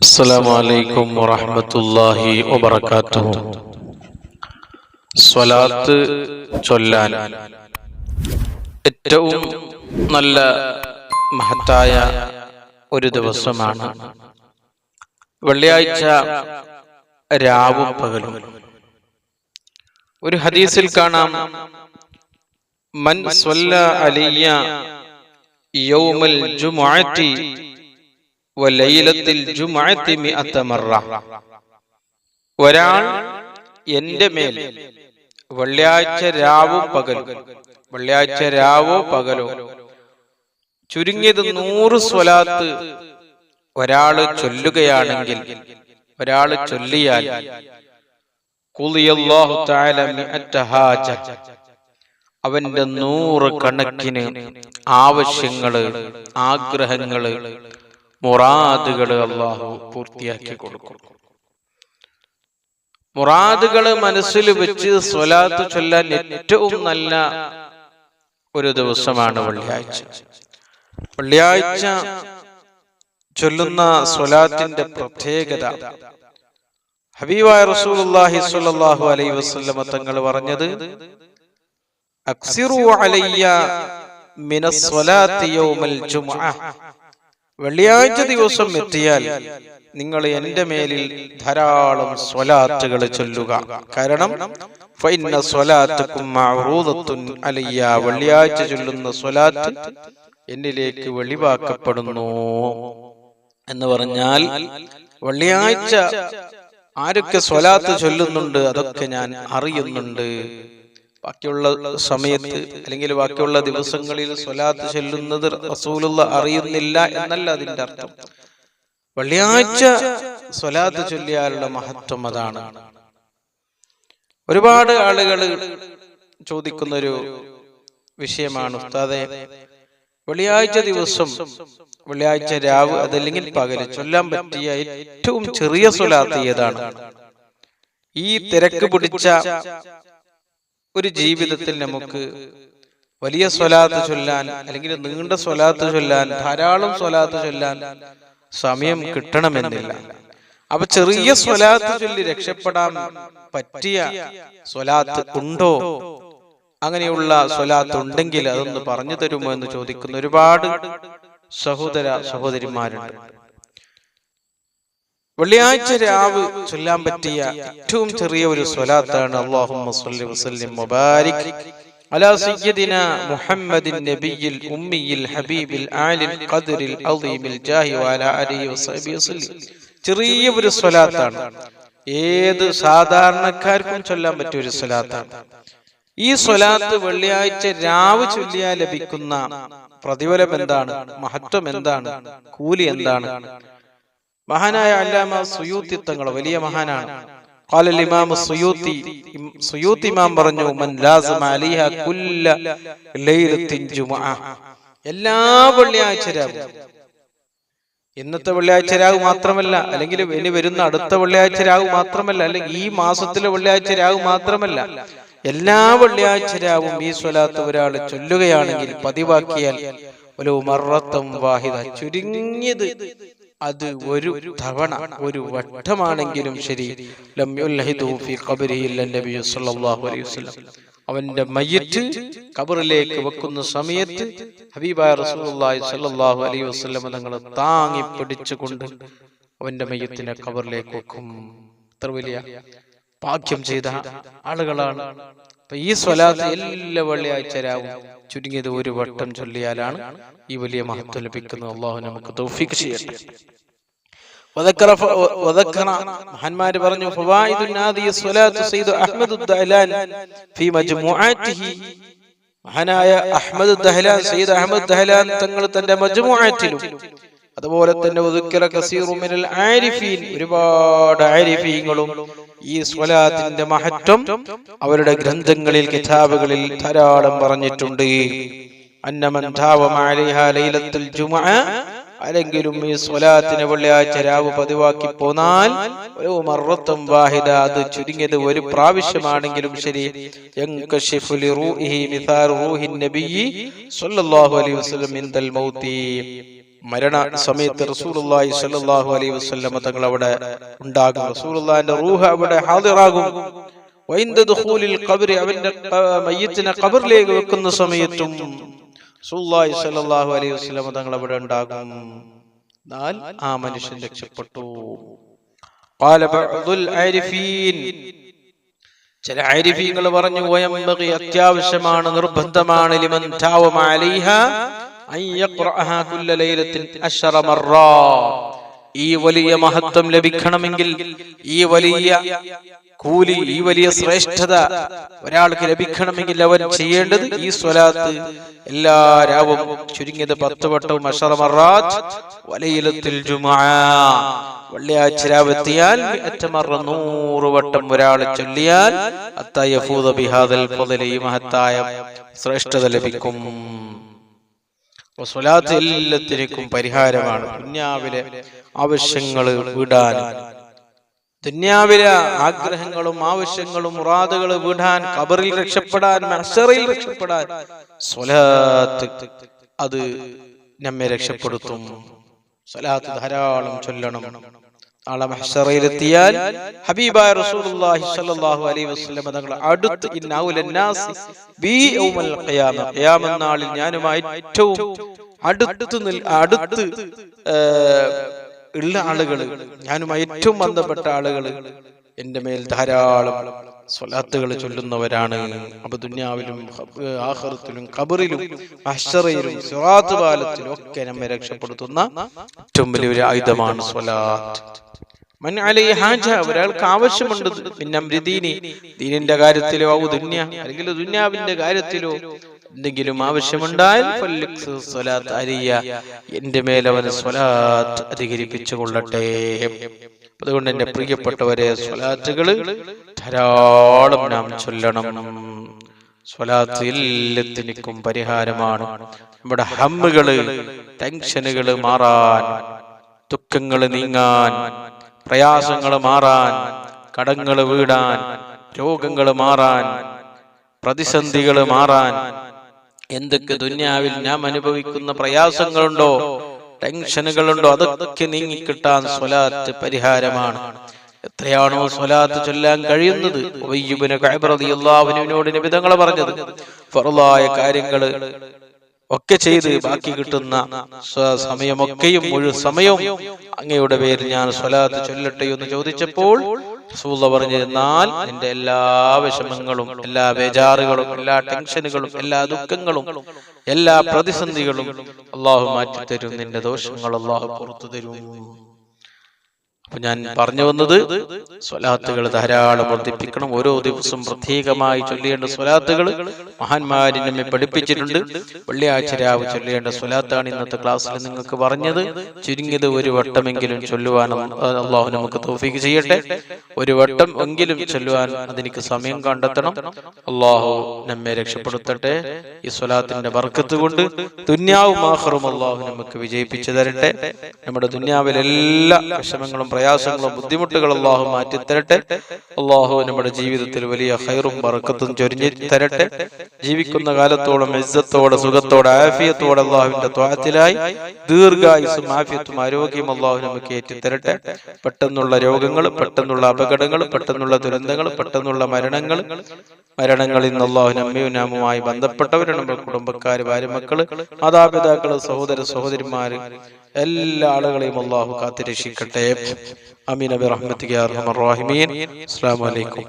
السلام عليكم ورحمة الله وبركاته സ്വലാത്ത് ചൊല്ലാൻ ഏറ്റവും നല്ല മഹത്തായ ഒരു ദിവസമാണ് വെള്ളിയാഴ്ച രാവും പകലും ഒരു ഹദീസിൽ കാണാം മൻ സ്വല്ല അലിയ യൗമൽ ജുമുഅത്തി ഒരാൾ എന്റെ മേൽ വെള്ളിയാഴ്ച രാവും പകലും വെള്ളിയാഴ്ച രാവോ പകലോ ചുരുങ്ങിയത് നൂറ് സ്വലാത്ത് ഒരാൾ ചൊല്ലുകയാണെങ്കിൽ ഒരാൾ ചൊല്ലിയാൽ അവന്റെ നൂറ് കണക്കിന് ആവശ്യങ്ങൾ ആഗ്രഹങ്ങൾ മുറാദുകൾ അള്ളാഹു പൂർത്തിയാക്കി കൊടുക്കും. മുറാദുകൾ മനസ്സിൽ വെച്ച് സ്വലാത്ത് ചൊല്ലാൻ ഏറ്റവും നല്ല ഒരു ദിവസമാണ് വെള്ളിയാഴ്ച. വെള്ളിയാഴ്ച ചൊല്ലുന്ന സ്വലാത്തിന്റെ പ്രത്യേകത. ഹബീബായ റസൂലുള്ളാഹി സ്വല്ലല്ലാഹു അലൈഹി വസല്ലമ തങ്ങൾ പറഞ്ഞത് അക്സിറു അലയ്യ മിനസ് സ്വലാത്തി യൗമൽ ജുമുഅ വെള്ളിയാഴ്ച ദിവസം എത്തിയാൽ നിങ്ങൾ എന്റെ മേലിൽ ധാരാളം സ്വലാത്തുകൾ ചൊല്ലുക. കാരണം അലയ്യ. വെള്ളിയാഴ്ച ചൊല്ലുന്ന സ്വലാത്ത് എന്നിലേക്ക് വെളിവാക്കപ്പെടുന്നു. എന്ന് പറഞ്ഞാൽ വെള്ളിയാഴ്ച ആരൊക്കെ സ്വലാത്ത് ചൊല്ലുന്നുണ്ട് അതൊക്കെ ഞാൻ അറിയുന്നുണ്ട്. ബാക്കിയുള്ള സമയത്ത് അല്ലെങ്കിൽ ബാക്കിയുള്ള ദിവസങ്ങളിൽ സ്വലാത്ത് ചെല്ലുന്നത് റസൂലുള്ള അറിയുന്നില്ല എന്നല്ല അതിന്റെ അർത്ഥം. വെള്ളിയാഴ്ച സ്വലാത്ത് ചൊല്ലിയാലുള്ള മഹത്വം അതാണ്. ഒരുപാട് ആളുകൾ ചോദിക്കുന്നൊരു വിഷയമാണ് ഉസ്താദെ വെള്ളിയാഴ്ച ദിവസം വെള്ളിയാഴ്ച രാവ് അതല്ലെങ്കിൽ പകൽ ചൊല്ലാൻ പറ്റിയ ഏറ്റവും ചെറിയ സ്വലാത്ത് ഏതാണ്? ഈ തിരക്ക് പിടിച്ച ഒരു ജീവിതത്തിൽ നമുക്ക് വലിയ സ്വലാത്ത് ചൊല്ലാൻ അല്ലെങ്കിൽ നീണ്ട സ്വലാത്ത് ചൊല്ലാൻ ധാരാളം സ്വലാത്ത് ചൊല്ലാൻ സമയം കിട്ടണമെന്നില്ല. അപ്പൊ ചെറിയ സ്വലാത്ത് ചൊല്ലി രക്ഷപ്പെടാൻ പറ്റിയ സ്വലാത്ത് ഉണ്ടോ? അങ്ങനെയുള്ള സ്വലാത്ത് ഉണ്ടെങ്കിൽ അതൊന്ന് പറഞ്ഞു തരുമോ എന്ന് ചോദിക്കുന്ന ഒരുപാട് സഹോദര സഹോദരിമാരുണ്ട്. വെള്ളിയാഴ്ച രാവ് ചൊല്ലാൻ പറ്റിയ ഏറ്റവും ചെറിയ ഒരു സ്വലാത്താണ് അള്ളാഹുമ്മ സ്വല്ലി വസല്ലിം മുബാരിക് على سيدنا محمد النبي الأمي الحبيب العالي القدر العظيم الجاه وعلى آله وصحبه وسلم ചെറിയ ഒരു സ്വലാത്താണ് ഏത് സാധാരണക്കാർക്കും ചൊല്ലാൻ പറ്റിയ ഒരു സ്വലാത്താണ് ഈ സ്വലാത്ത് വെള്ളിയാഴ്ച രാവ് ചൊല്ലിയാൽ ലഭിക്കുന്ന പ്രതിഫലം എന്താണ് മഹത്വം എന്താണ് കൂലി എന്താണ് മഹാനായ അല്ലാമ സുയൂത്തി തങ്ങൾ വലിയ മഹാനാണ് قال الإمام السيوطي സുയൂത്തി ഇമാം പറഞ്ഞു മൻ ലാസിമ അലിഹ കുല്ല ലൈലത്തിൻ ജുമുഅ എല്ലാ വെള്ളിയാഴ്ച രാവും ഇന്നത്തെ വെള്ളിയാഴ്ച രാവ് മാത്രമല്ല അല്ലെങ്കിൽ ഇനി വരുന്ന അടുത്ത വെള്ളിയാഴ്ച രാവ് മാത്രമല്ല അല്ലെങ്കിൽ ഈ മാസത്തിലെ വെള്ളിയാഴ്ച രാവ് മാത്രമല്ല എല്ലാ വെള്ളിയാഴ്ച രാവും ഈ സ്വലാത്ത് ഒരാൾ ചൊല്ലുകയാണെങ്കിൽ പതിവാക്കിയാൽ ഒരു മറത്തം വാഹിദ ചുരുങ്ങിയത് അത് ഒരു തവണ ഒരു വട്ടമാണെങ്കിലും ശരി. അവന്റെ മയ്യത്ത് കബറിലേക്ക് വെക്കുന്ന സമയത്ത് ഹബീബായ റസൂലുള്ളാഹി സ്വല്ലല്ലാഹു അലൈഹി വസല്ലം തങ്ങൾ താങ്ങി പിടിച്ചുകൊണ്ട് അവന്റെ മയ്യത്തിനെ കബറിലേക്ക് വെക്കും. എത്ര വലിയ ഭാഗ്യം ചെയ്ത ആളുകളാണ് ഈ സ്വലാത്ത് എല്ലാ വെള്ളിയാഴ്ച രാവും ചുരുങ്ങിയത് ഒരു വട്ടം ചൊല്ലിയാലാണ് ഈ വലിയ മഹത്വം ലഭിക്കുന്നത്. അള്ളാഹു നമുക്ക് തൗഫീഖ് ചെയ്യട്ടെ. മഹാന്മാര് പറഞ്ഞു മഹാനായ അഹമ്മദ് ദഹലാൻ സയ്യിദ് അഹമ്മദ് ദഹലാൻ തങ്ങൾ തന്റെ മജ്മുഅത്തിലും അതുപോലെ തന്നെ ഒരുപാട് ആരിഫീങ്ങളും ഈ സ്വലാത്തിന്റെ മഹത്വം അവരുടെ ഗ്രന്ഥങ്ങളിൽ കിതാബുകളിൽ ധാരാളം പറഞ്ഞിട്ടുണ്ട്. ആരെങ്കിലും ഈ സ്വലാത്തിന് വെള്ളിയാഴ്ച രാവ് പതിവാക്കി പോന്നാൽ ഒരു മറത്തും വാഹിദ അത് ചുരുങ്ങിയത് ഒരു പ്രാവശ്യമാണെങ്കിലും ശരി. യൻകശിഫു റൂഹി മിസാർ റൂഹി നബിയ്യി സല്ലല്ലാഹു അലൈഹി വസല്ലം ഇൻദൽ മൗതി മരണ സമയത്ത് റസൂലുള്ളാഹി സ്വല്ലല്ലാഹു അലൈഹി വസല്ലമ തങ്ങൾ അവിടെ ഉണ്ടാകും റസൂലുള്ളാഹിന്റെ റൂഹ് അവിടെ ഹാദിറാകും വൈന്ദ ദുഖൂലിൽ ഖബറി അവന്റെ ക- മയ്യത്തിനെ ഖബറിലേക്ക് വെക്കുന്ന സമയത്തും റസൂലുള്ളാഹി സ്വല്ലല്ലാഹു അലൈഹി വസല്ലമ തങ്ങൾ അവിടെ ഉണ്ടാകും എന്നാൽ ആ മനുഷ്യൻ രക്ഷപ്പെട്ടു قال بعض العارفين ചില ആരിഫീങ്ങൾ പറഞ്ഞു വയംബഗി അത്യാവശ്യമാണ് നിർബന്ധമാണ് ലിമൻ താവമ അലൈഹ ഈ വലിയ മഹത്വം ലഭിക്കണമെങ്കിൽ ഈ വലിയ കൂലി ഈ വലിയ ശ്രേഷ്ഠത ഒരാൾക്ക് ലഭിക്കണമെങ്കിൽ അവൻ ചെയ്യേണ്ടത് ഈ സ്വലാത്ത് എല്ലാ രാവും ചുരുങ്ങിയത് പത്ത് വട്ടവും അഷറമറാജ് വലയിലത്തിൽ വെള്ളിയാഴ്ച രാവെത്തിയാൽ അറ്റമറ നൂറ് വട്ടം ഒരാൾ ചൊല്ലിയാൽ അത്തയഫൂദ ബിഹാദൽ ഫضل ഈ മഹത്തായ ശ്രേഷ്ഠത ലഭിക്കും. സ്വലാത്ത് എല്ലാത്തിലേക്കും പരിഹാരമാണ്. ദുന്യാവിലെ ആവശ്യങ്ങൾ വിടാൻ. ദുന്യാവിലെ ആഗ്രഹങ്ങളും ആവശ്യങ്ങളും മുറാദുകൾ വിടാൻ കബറിൽ രക്ഷപ്പെടാൻ മഹ്ശറിൽ രക്ഷപ്പെടാൻ. സ്വലാത്ത് അത് നമ്മെ രക്ഷപ്പെടുത്തും. സ്വലാത്ത് ധാരാളം ചൊല്ലണം. നാളെ ഹബീബായ റസൂലുള്ളാഹി സ്വല്ലല്ലാഹു അലൈഹി വസല്ലം തങ്ങൾ അടുത്ത് നാസി ബി യൗമൽ ഖിയാമ ഖിയാമ നാളിൽ ഞാനുമായി ഏറ്റവും അടുത്ത് നിൽ അടുത്ത് ഉള്ള ആളുകൾ ഞാനുമായി ഏറ്റവും ബന്ധപ്പെട്ട ആളുകൾ എന്റെ മേൽ ധാരാളം സ്വലാത്തുകൾ ചൊല്ലുന്നവരാണ് അപ്പൊ ദുന്യാവിലും ഹബ് ആഖിറത്തിലും ഖബറിലും മഹ്ശറയിലും കാലത്തിലും പാലത്തിലും ഒക്കെ നമ്മെ രക്ഷപ്പെടുത്തുന്ന ഏറ്റവും വലിയൊരു ആയുധമാണ് സ്വലാത്ത്. ഒരാൾക്ക് ആവശ്യമുണ്ട് പിന്നെ ദീനി ദീനിന്റെ കാര്യത്തിലോ ദുന്യ അല്ലെങ്കിൽ ദുന്യാവിന്റെ കാര്യത്തിലോ എന്തെങ്കിലും ആവശ്യമുണ്ടായാൽ എന്റെ മേൽ അവൻ സ്വലാത്ത് അധികരിപ്പിച്ചു കൊള്ളട്ടെ അതുകൊണ്ട് എന്റെ പ്രിയപ്പെട്ടവരെ സ്വലാത്തുകൾ ധാരാളം നാം ചൊല്ലണം. സ്വലാത്തിനിക്കും പരിഹാരമാണ്. നമ്മുടെ ഹമ്മുകൾ ടെൻഷനുകൾ മാറാൻ ദുഃഖങ്ങൾ നീങ്ങാൻ പ്രയാസങ്ങൾ മാറാൻ കടങ്ങൾ വീടാൻ രോഗങ്ങൾ മാറാൻ പ്രതിസന്ധികൾ മാറാൻ. എന്തൊക്കെ ദുന്യാവിൽ നാം അനുഭവിക്കുന്ന പ്രയാസങ്ങളുണ്ടോ? ടെൻഷനുകളുണ്ടോ? അതൊക്കെ നീങ്ങിക്കിട്ടാൻ സ്വലാത്ത് പരിഹാരമാണ്. എത്രയാണോ സ്വലാത്ത് ചൊല്ലാൻ കഴിയുന്നത്? ഉബയ്യുബ്നു നിബിതങ്ങൾ പറഞ്ഞത് ഫറലായ കാര്യങ്ങൾ ഒക്കെ ചെയ്ത് ബാക്കി കിട്ടുന്ന സമയമൊക്കെയും മുഴു സമയവും അങ്ങയുടെ പേരിൽ ഞാൻ സ്വലാത്ത് ചൊല്ലട്ടെ എന്ന് ചോദിച്ചപ്പോൾ പറഞ്ഞിരുന്നാൽ നിന്റെ എല്ലാ വിഷമങ്ങളും എല്ലാ ബേജാറുകളും എല്ലാ ടെൻഷനുകളും എല്ലാ ദുഃഖങ്ങളും എല്ലാ പ്രതിസന്ധികളും അള്ളാഹു മാറ്റിത്തരും. നിന്റെ ദോഷങ്ങൾ അള്ളാഹു പുറത്തു തരും. അപ്പൊ ഞാൻ പറഞ്ഞു വന്നത് സ്വലാത്തുകൾ ധാരാളം വർദ്ധിപ്പിക്കണം. ഓരോ ദിവസവും പ്രത്യേകമായി ചൊല്ലേണ്ട സ്വലാത്തുകൾ മഹാന്മാരി നമ്മെ പഠിപ്പിച്ചിട്ടുണ്ട്. വെള്ളിയാഴ്ച രാവ് ചൊല്ലേണ്ട സ്വലാത്താണ് ഇന്നത്തെ ക്ലാസ്സിൽ നിങ്ങൾക്ക് പറഞ്ഞത്. ചുരുങ്ങിയത് ഒരു വട്ടമെങ്കിലും ചൊല്ലുവാൻ അള്ളാഹു നമുക്ക് തോഫിക്ക് ചെയ്യട്ടെ. ഒരു വട്ടം എങ്കിലും ചൊല്ലുവാൻ അതെനിക്ക് സമയം കണ്ടെത്തണം. അള്ളാഹു നമ്മെ രക്ഷപ്പെടുത്തട്ടെ. ഈ സ്വലാത്തിന്റെ വർക്കത്ത് കൊണ്ട് ദുന്യാവും ആഹറും അള്ളാഹു നമുക്ക് വിജയിപ്പിച്ചു തരട്ടെ. നമ്മുടെ ദുന്യാവിലെല്ലാ വിഷമങ്ങളും പ്രയാസങ്ങളും ബുദ്ധിമുട്ടുകളും അള്ളാഹു മാറ്റി തരട്ടെ. അള്ളാഹു നമ്മുടെ ജീവിതത്തിൽ വലിയ ഹൈറും വറക്കത്തും ചൊരിഞ്ഞു തരട്ടെ. ജീവിക്കുന്ന കാലത്തോളം ഇസ്സത്തോടെ സുഖത്തോടെ ആഫിയത്തോടെ അള്ളാഹുവിന്റെ ത്വാത്തിലായി ദീർഘായുസും ആഫിയത്തും ആരോഗ്യം അള്ളാഹു നമുക്ക് ഏറ്റിത്തരട്ടെ പെട്ടെന്നുള്ള രോഗങ്ങൾ പെട്ടെന്നുള്ള അപകടങ്ങൾ പെട്ടെന്നുള്ള ദുരന്തങ്ങൾ പെട്ടെന്നുള്ള മരണങ്ങൾ. മരണങ്ങളിൽ നിന്ന് അള്ളാഹു നമ്മയും നാമുമായി ബന്ധപ്പെട്ടവരാണ് കുടുംബക്കാർ ഭാര്യമക്കൾ മാതാപിതാക്കൾ സഹോദര സഹോദരിമാര്. എല്ലാ ആളുകളെയും അള്ളാഹു കാത്തിരക്ഷിക്കട്ടെ. അമീൻ അബി റഹ്മത്ത് അസ്സാം വലൈക്കും